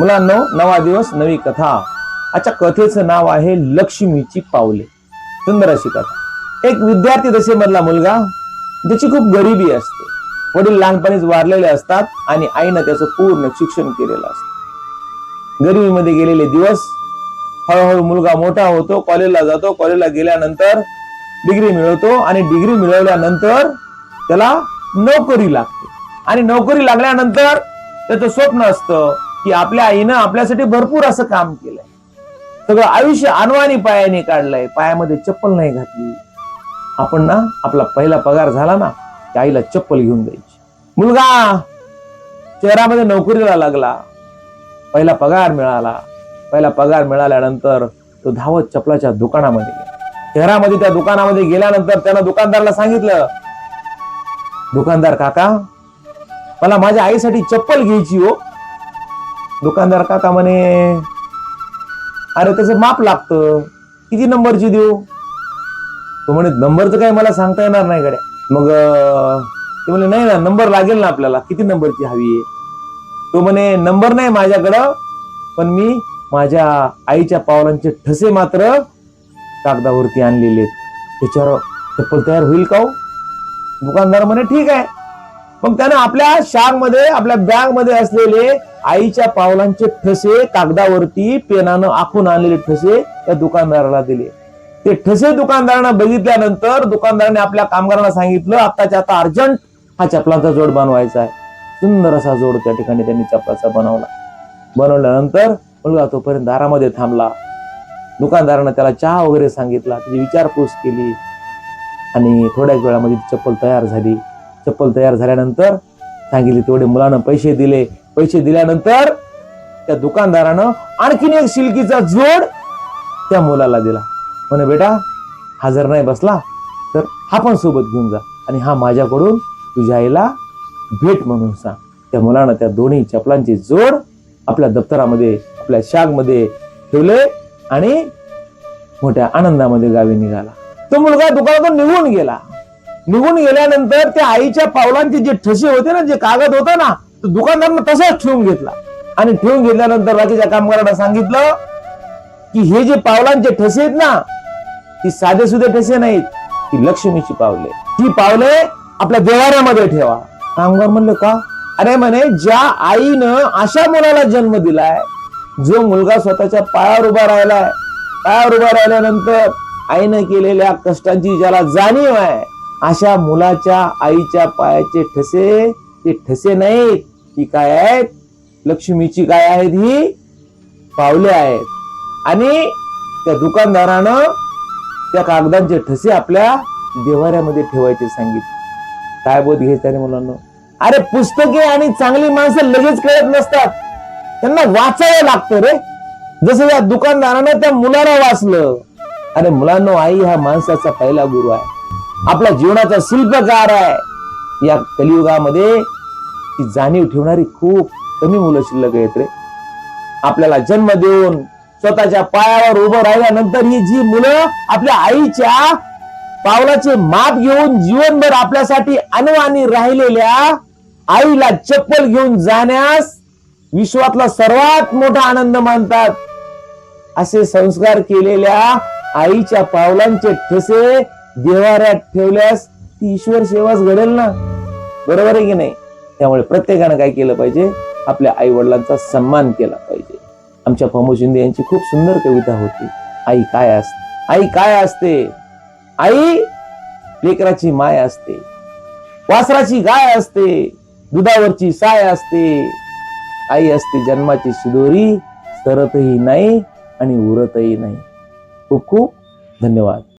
मुलांनो नवा दिवस नवी कथा. आजच्या कथेचं नाव आहे लक्ष्मीची पावले. सुंदर अशी कथा. एक विद्यार्थी दशे मधला मुलगा ज्याची खूप गरिबी असते. वडील लहानपणीच वारलेले असतात आणि आईनं त्याचं पूर्ण शिक्षण केलेलं असतं. गरिबीमध्ये गेलेले दिवस हळूहळू मुलगा मोठा होतो कॉलेजला जातो कॉलेजला गेल्यानंतर डिग्री मिळवतो आणि डिग्री मिळवल्यानंतर त्याला नोकरी लागते. आणि नोकरी लागल्यानंतर त्याचं स्वप्न असतं की आपल्या आईनं आपल्यासाठी भरपूर असं काम केलंय. सगळं आयुष्य अनवाणी पायाने काढलंय. पायामध्ये चप्पल नाही घातली. आपण ना आपला पहिला पगार झाला ना की आईला चप्पल घेऊन द्यायची. मुलगा शहरामध्ये नोकरीला लागला. पहिला पगार मिळाला. पहिला पगार मिळाल्यानंतर तो धावत चपलाच्या दुकानामध्ये गेला. शहरामध्ये त्या दुकानामध्ये गेल्यानंतर त्यानं दुकानदाराला सांगितलं दुकानदार काका मला माझ्या आईसाठी चप्पल घ्यायची हो. दुकानदार काका म्हणे अरे त्याचं माप लागतं. किती नंबरची देऊ? तो म्हणे नंबरचं काही मला सांगता येणार नाही गड्या. मग ते म्हणे नाही ना नंबर लागेल ना आपल्याला. किती नंबरची हवी आहे? तो म्हणे नंबर नाही माझ्याकडं पण मी माझ्या आईच्या पावलांचे ठसे मात्र कागदावरती आणलेले आहेत. त्याच्यावर चप्पल तयार होईल का हो? दुकानदार म्हणे ठीक आहे. मग त्यानं आपल्या शागमध्ये आपल्या बॅगमध्ये असलेले आईच्या पावलांचे ठसे कागदावरती पेनानं आखून आणलेले ठसे त्या दुकानदाराला दिले. ते ठसे दुकानदारानं बघितल्यानंतर दुकानदाराने आपल्या कामगारांना सांगितलं आत्ताच्या आता अर्जंट हा चपलाचा जोड बनवायचा आहे. सुंदर असा जोड त्या ठिकाणी त्यांनी चपलाचा बनवला. बनवल्यानंतर मुलगा तोपर्यंत दारामध्ये थांबला. दुकानदारानं त्याला चहा वगैरे सांगितला त्याची विचारपूस केली आणि थोड्याच वेळामध्ये चप्पल तयार झाली. चप्पल तयार झाल्यानंतर सांगितले तेवढे मुलानं पैसे दिले. पैसे दिल्यानंतर त्या दुकानदारानं आणखीन एक शिल्कीचा जोड त्या मुलाला दिला. म्हणे बेटा हा जर नाही बसला तर हा पण सोबत घेऊन जा आणि हा माझ्याकडून तुझ्या आईला भेट म्हणून सांग. त्या मुलानं त्या दोन्ही चपलांची जोड आपल्या दप्तरामध्ये आपल्या शागमध्ये ठेवले आणि मोठ्या आनंदामध्ये गावी निघाला. तो मुलगा दुकानातून निघून गेला. निघून गेल्यानंतर त्या आईच्या पावलांचे जे ठसे होते ना जे कागद होता ना तो दुकानदारनं तसाच ठेवून घेतला. आणि ठेवून घेतल्यानंतर बाकीच्या कामगारांना सांगितलं की हे जे पावलांचे ठसे आहेत ना ती साधे सुधे ठसे नाहीत ती लक्ष्मीची पावले. ती पावले आपल्या देवाऱ्यामध्ये ठेवा. कामगार म्हणले का? अरे म्हणे ज्या आईनं अशा मुलाला जन्म दिलाय जो मुलगा स्वतःच्या पायावर उभा राहिलाय पायावर उभा राहिल्यानंतर आईनं केलेल्या कष्टांची ज्याला जाणीव आहे अशा मुलाच्या आईच्या पायाचे ठसे ते ठसे नाहीत ती काय आहेत? लक्ष्मीची काय आहेत ही? पावले आहेत. आणि त्या दुकानदारानं त्या कागदांचे ठसे आपल्या देवाऱ्यामध्ये ठेवायचे सांगितले. काय बोध घ्यायचा मुलांना? अरे पुस्तके आणि चांगली माणसं लगेच कळत नसतात. त्यांना वाचावं लागतं रे. जसं या दुकानदारानं त्या मुलाला वाचलं. अरे मुलांनो आई हा माणसाचा पहिला गुरु आहे. आपल्या जीवनाचा शिल्पकार आहे. या कलियुगामध्ये ती जाणीव ठेवणारी खूप कमी मुलं शिल्लक आहेत रे. आपल्याला जन्म देऊन स्वतःच्या पायावर उभं राहिल्यानंतर ही जी मुलं आपल्या आईच्या पावलाचे माप घेऊन जीवनभर आपल्यासाठी अनुवानी राहिलेल्या आईला चप्पल घेऊन जाण्यास विश्वातला सर्वात मोठा आनंद मानतात. असे संस्कार केलेल्या आईच्या पावलांचे ठसे देवाऱ्यात ठेवल्यास ती ईश्वर सेवाच घडेल ना? बरोबर आहे की नाही? त्यामुळे प्रत्येकानं काय केलं पाहिजे? आपल्या आई वडिलांचा सन्मान केला पाहिजे. आमच्या फमो शिंदे यांची खूप सुंदर कविता होती. आई काय असते आई काय असते? आई लेकराची माय असते. वासराची गाय असते. दुधावरची साय असते. आई असते जन्माची शिदोरी. सरतही नाही आणि उरतही नाही. खूप खूप धन्यवाद.